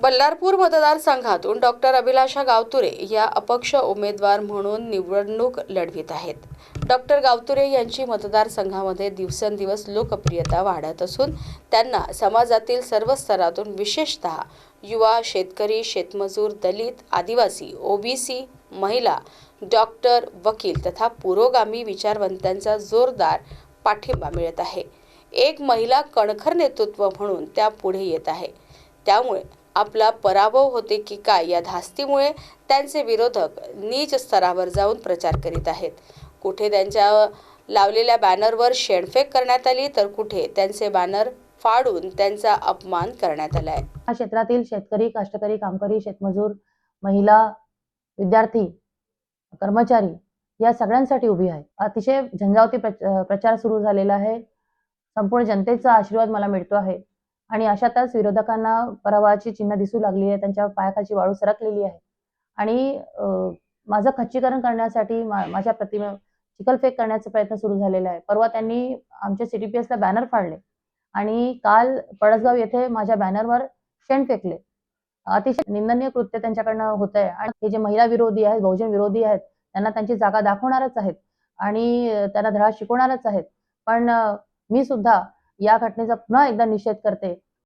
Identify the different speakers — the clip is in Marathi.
Speaker 1: बल्लारपूर मतदारसंघातून डॉक्टर अभिलाषा गावतुरे या अपक्ष उमेदवार म्हणून निवडणूक लढवित आहेत. डॉक्टर गावतुरे यांची मतदारसंघामध्ये दिवसेंदिवस लोकप्रियता वाढत असून त्यांना समाजातील सर्व स्तरातून विशेषतः युवा शेतकरी शेतमजूर दलित आदिवासी ओबीसी महिला डॉक्टर वकील तथा पुरोगामी विचारवंतांचा जोरदार पाठिंबा मिळत आहे. एक महिला कणखर नेतृत्व म्हणून त्या पुढे येत आहे. त्यामुळे आपला पराभव होते की काय या धास्तीमुळे त्यांचे विरोधक नीच स्तरावर जाऊन प्रचार करीत आहेत. कुठे त्यांच्या लावलेल्या बॅनरवर शेणफेक करण्यात आली तर कुठे त्यांचे बॅनर फाडून त्यांचा अपमान करण्यात आला आहे.
Speaker 2: या क्षेत्रातील शेतकरी कष्टकरी कामकरी शेतमजूर महिला विद्यार्थी कर्मचारी या सगळ्यांसाठी उभी आहे. अतिशय झंझावती प्रचार सुरू झालेला आहे. संपूर्ण जनतेचा आशीर्वाद मला मिळतो आहे. आणि अशातच विरोधकांना पराभवाची चिन्ह दिसू लागली आहे त्यांच्या पायाखालची वाळू सरकलेली आहे. आणि माझं खच्चीकरण करण्यासाठी माझ्या प्रतिमे चिखलफेक करण्याचा प्रयत्न सुरू झालेला आहे. परवा त्यांनी आमच्या सीटीपीएसला बॅनर फाडले. आणि काल पळसगाव येथे माझ्या बॅनरवर शेण फेकले. अतिशय निंदनीय कृत्य त्यांच्याकडनं होत आहे आणि हे जे महिला विरोधी आहेत बहुजन विरोधी आहेत त्यांना त्यांची जागा दाखवणारच आहेत. आणि त्यांना धडा शिकवणारच आहेत. पण मी सुद्धा या घटनेचा पुन्हा एकदा निषेध करते.